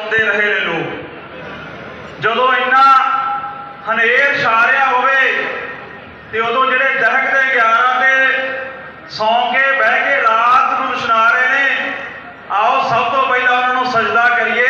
ਆਉਂਦੇ ਰਹੇ ਨੇ ਲੋਕ। ਜਦੋਂ ਇੰਨਾ ਹਨੇਰ ਛਾਰਿਆ ਹੋਵੇ ਤੇ ਉਦੋਂ ਜਿਹੜੇ ਦਹਿਕ ਦੇ 11 ਤੇ ਸੌਂ ਕੇ ਬਹਿ ਕੇ ਰਾਤ ਨੂੰ ਇਸ਼ਨਾਰੇ ਨੇ, ਆਓ ਸਭ ਤੋਂ ਪਹਿਲਾਂ ਉਹਨਾਂ ਨੂੰ ਸਜਦਾ ਕਰੀਏ।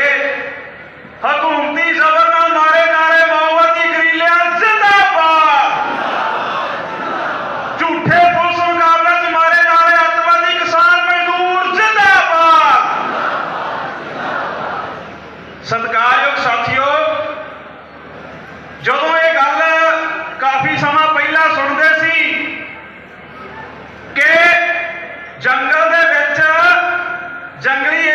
ਸਤਿਕਾਰਯੋਗ ਸਾਥੀਓ, ਜਦੋਂ ਇਹ ਗੱਲ ਕਾਫੀ ਸਮਾਂ ਪਹਿਲਾਂ ਸੁਣਦੇ ਸੀ ਕਿ ਜੰਗਲ ਦੇ ਵਿੱਚ ਜੰਗਲੀ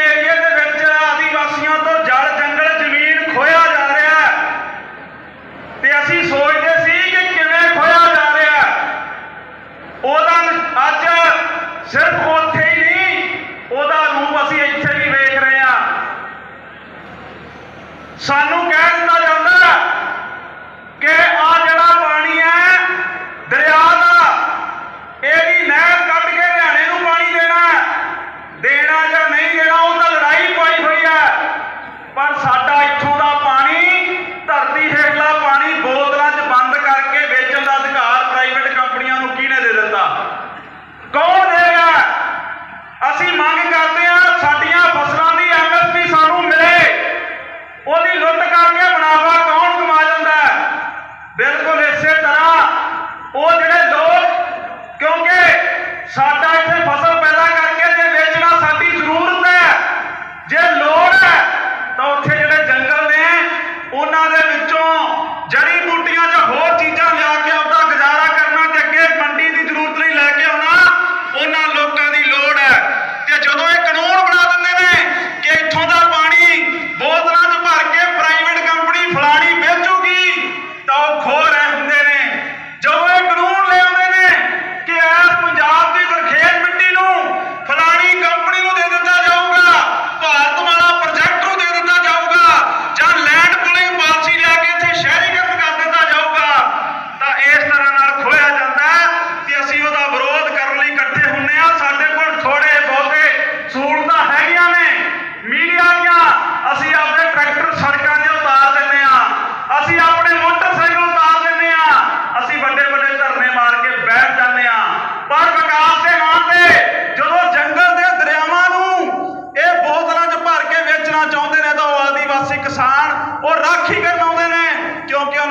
Só não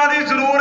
ਉਹਨਾਂ ਦੀ ਜ਼ਰੂਰ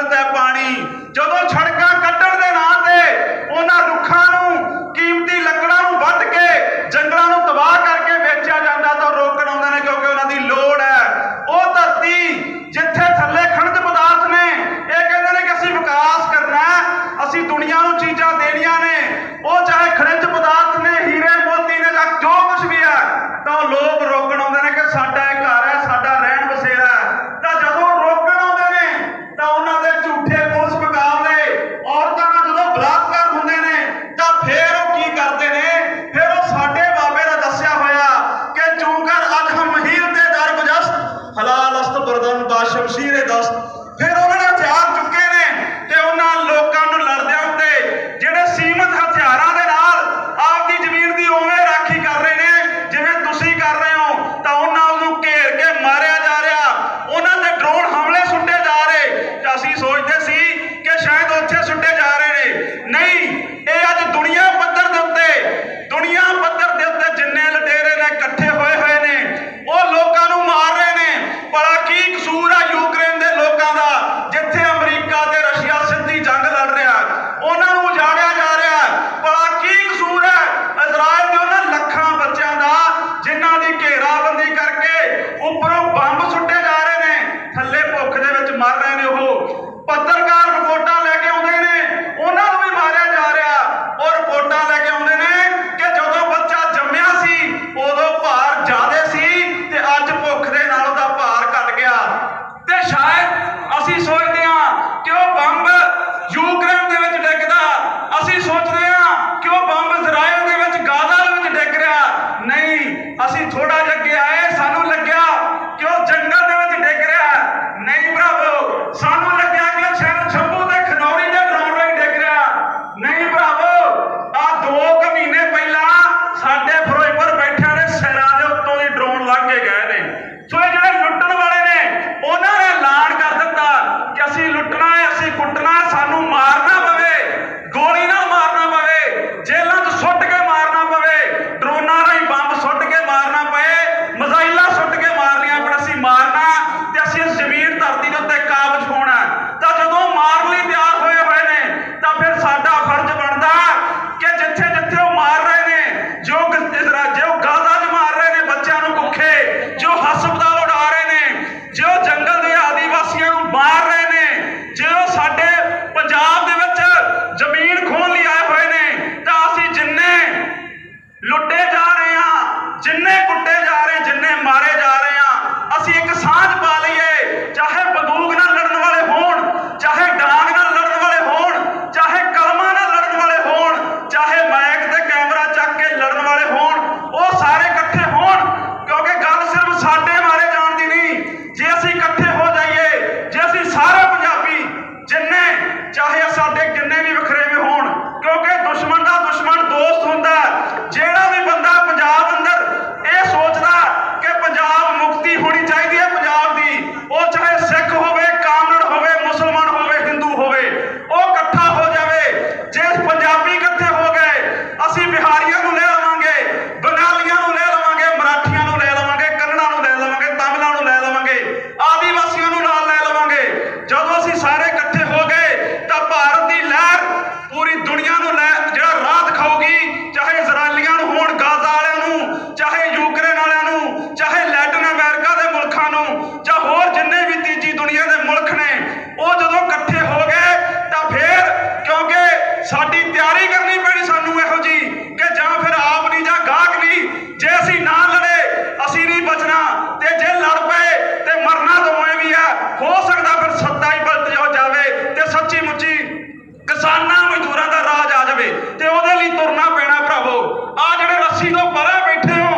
ਹੀ ਤੁਰਨਾ ਪੈਣਾ ਭਰਾਵੋ। ਆ ਜਿਹੜੇ ਰੱਸੀ ਤੋਂ ਪਰੇ ਬੈਠੇ ਹੋ,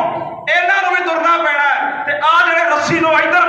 ਇਹਨਾਂ ਨੂੰ ਵੀ ਤੁਰਨਾ ਪੈਣਾ ਤੇ ਆ ਜਿਹੜੇ ਰੱਸੀ ਨੂੰ ਇੱਧਰ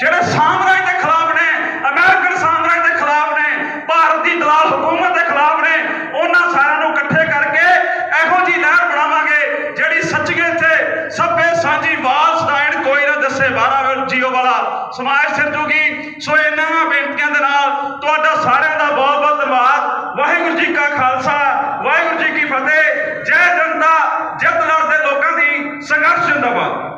ਜਿਹੜੇ ਸਾਮਰਾਜ ਦੇ ਖਿਲਾਫ ਨੇ, ਅਮਰੀਕਨ ਸਾਮਰਾਜ ਦੇ ਖਿਲਾਫ ਨੇ, ਭਾਰਤ ਦੀ ਦਲਾਲ ਹਕੂਮਤ ਦੇ ਖਿਲਾਫ ਨੇ, ਉਹਨਾਂ ਸਾਰਿਆਂ ਨੂੰ ਇਕੱਠੇ ਕਰਕੇ ਇਹੋ ਜੀ ਲਹਿਰ ਬਣਾਵਾਂਗੇ ਜਿਹੜੀ ਸੱਚੀਏ ਤੇ ਸਭੇ ਸਾਂਝੀ ਵਾਸ ਦਾਇਣ ਕੋਈ ਨਾ ਦੱਸੇ ਬਾਰਾ ਜੀਓ ਵਾਲਾ ਸਮਾਜ ਸਿਰ ਸੋ ਇਹਨਾਂ ਬੇਨਤੀਆਂ ਦੇ ਨਾਲ ਤੁਹਾਡਾ ਸਾਰਿਆਂ ਦਾ ਬਹੁਤ ਬਹੁਤ ਧੰਨਵਾਦ। ਵਾਹਿਗੁਰੂ ਜੀ ਕਾ ਖਾਲਸਾ, ਵਾਹਿਗੁਰੂ ਜੀ ਕੀ ਫਤਿਹ। ਜੈ ਜਨਤਾ, ਜਿੱਤ ਲੜਦੇ ਲੋਕਾਂ ਦੀ ਸੰਘਰਸ਼ ਦੇਵਾਂ